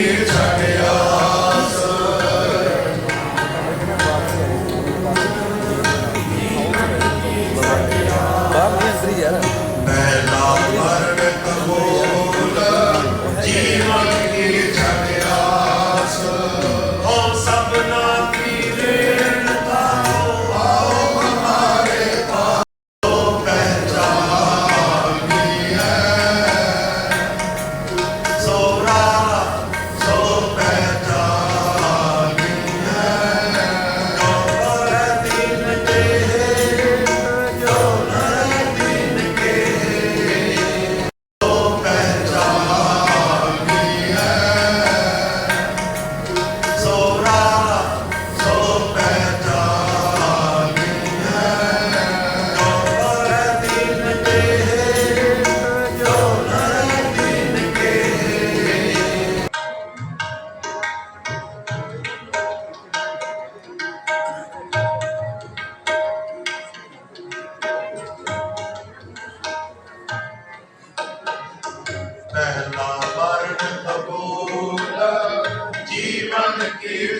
Peter, Charlie,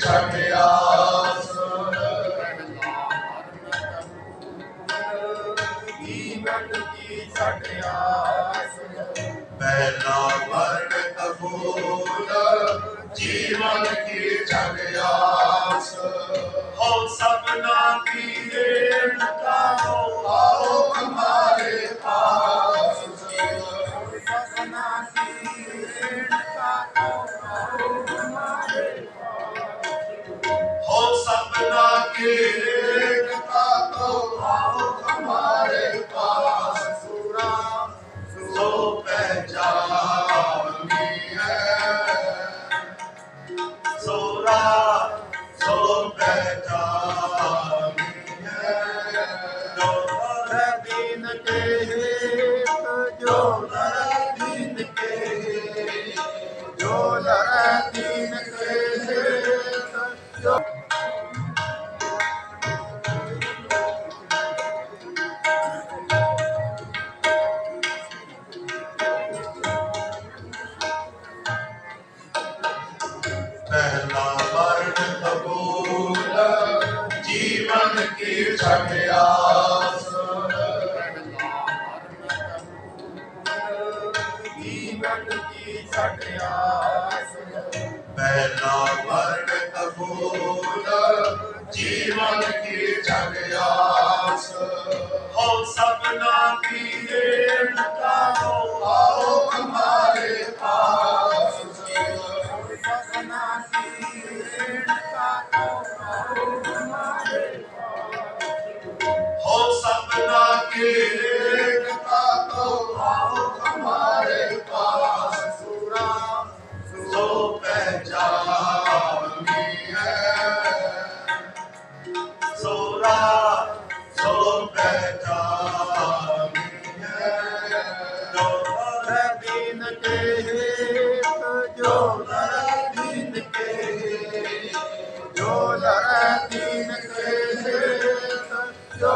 ਕੀ ਜੀਵਨ ਕੀ ਛੜਿਆਸ ਪਹਿਲਾ ਵਰਣ ਕਬੂਲ ਜੀਵਨ ਕੀ ਛੜਿਆਸ ਹੋ ਸਭਨਾ ਕੀ ਰੇਣਤਾ ਹੋ ਤੇਰੇ ਕਥਾ ਤੋਂ ਆਓ ਹਮਾਰੇ ਪਾਸ ਸੁਰਾ ਸੋ ਪਹਿਚਾਨੀ ਹੈ ਸੁਰਾ ਸੋ ਪਹਿਚਾਨੀ ਹੈ ਦੋ ਦਿਨ ਕੇ ਪਹਿਲਾ ਵਰਣ ਕਬੂਲ ਜੀਵਨ ਕੀ ਛੜਿਆਸ ਜੀਵਨ ਕੀ ਛੜਿਆਸ ਪਹਿਲਾ ਵਰਣ ਕਬੂਲ ਜੀਵਨ ਕੀ ਛੜਿਆਸ ਹੋ ਸਭਨਾ ਕੀ ਰੇਣਤਾ ਹੋ Okay.